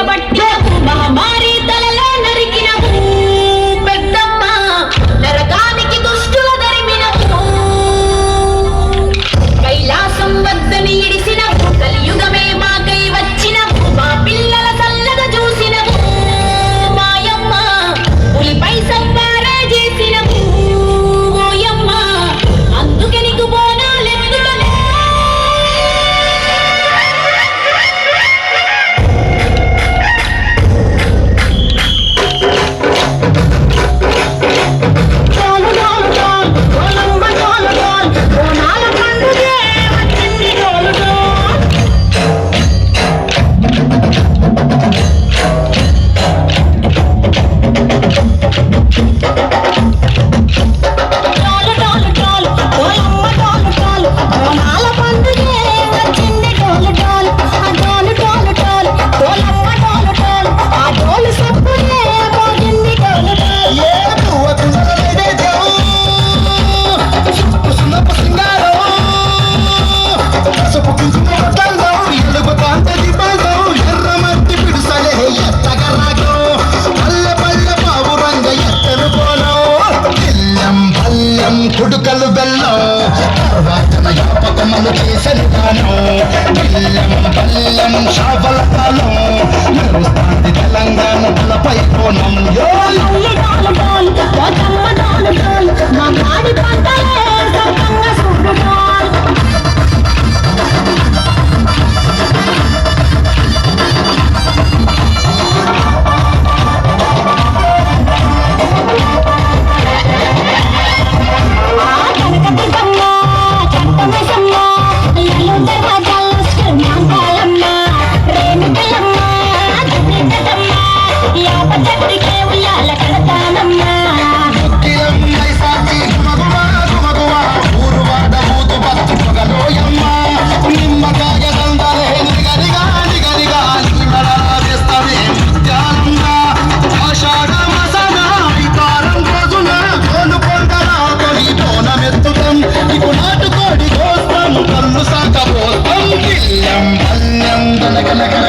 அதிகபட்ச పుడుకలు బెల్లం. తర్వాత జ్ఞాపకములు కేసరి గానం బెల్లం బెల్లం తెలంగాణ తలపై కోణం. మా লেখা লেখা